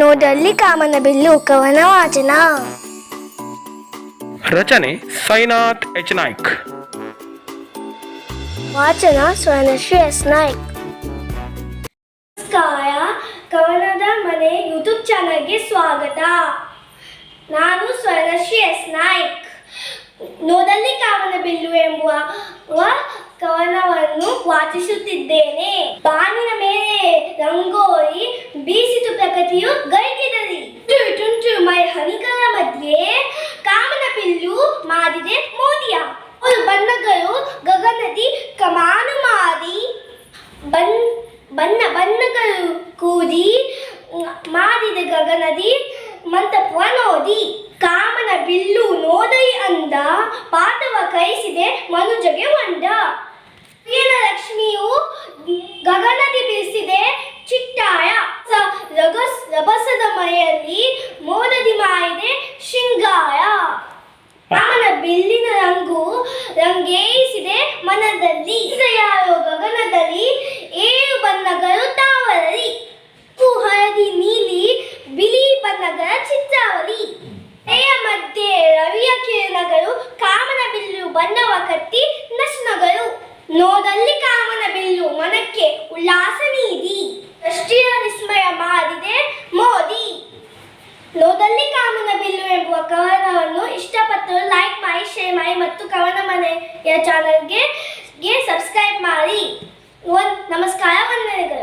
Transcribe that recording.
ನೋಡಲ್ಲಿ ಕಾಮನ ಬಿಲ್ಲು ಕವನ ವಾಚನ. ರಚನೆ ಸೈನಾಥ್ ಎಚ್ ನಾಯ್ಕ್. ವಾಚನ ಸ್ವರ್ಣಶ್ರೀ ಎಸ್ ನಾಯ್ಕ್. ನಮಸ್ಕಾರ ಕವನದ ಮನೆ ಯೂಟ್ಯೂಬ್ ಚಾನಲ್ಗೆ ಸ್ವಾಗತ. ನಾನು ಸ್ವರ್ಣಶ್ರೀ ಎಸ್ ನಾಯ್ಕ್. ನೋಡಲ್ಲಿ ಕಾಮನ ಬಿಲ್ಲು ಎಂಬುವ ಕವನವನ್ನು ವಾಚಿಸುತ್ತಿದ್ದೇನೆ. ಬಾನಿನ ಮೇಲೆ ರಂಗೋಲಿ ಗೈಕಿದರಿ ತುಂಚು ತುಂಚು ಮೈ ಹನಿಗಳ ಮಧ್ಯೆ ಕಾಮನ ಬಿಲ್ಲು ಮಾಡಿದೆ ಮೋದಿಯ. ಅವರು ಬಣ್ಣಗಳು ಗಗನದಿ ಕಮಾನು ಮಾಡಿ ಬನ್ ಬಣ್ಣ ಬಣ್ಣಗಳು ಕೂದಿ ಮ್, ಗಗನದಿ ಮಂತ ನೋದಿ ಕಾಮನ ಬಿಲ್ಲು ನೋದೈ ಅಂದ ಪಾಠವ ಕೈಸಿದೆ ಮನುಜಗೆ ಮಂಡ ಕಟ್ಟಿ ನಶನಗಳು ನೋದಲ್ಲಿ ಕಾಮನ ಬಿಲ್ಲು, ಮನಕ್ಕೆ ಉಲ್ಲಾಸ ನೀಡಿ ರಾಷ್ಟ್ರೀಯ ವಿಸ್ಮಯ ಮಾಡಿದೆ ಮೋದಿ. ನೋದಲ್ಲಿ ಕಾಮನ ಬಿಲ್ಲು ಎಂಬುವ ಕವನವನ್ನು ಇಷ್ಟಪಟ್ಟರು ಲೈಕ್ ಮಾಡಿ ಶೇರ್ ಮಾಡಿ ಮತ್ತು ಕವನ ಮನೆಯ ಚಾನಲ್ಗೆ ಸಬ್ಸ್ಕ್ರೈಬ್ ಮಾಡಿ. ಒಂದು ನಮಸ್ಕಾರ, ವಂದನೆಗಳು.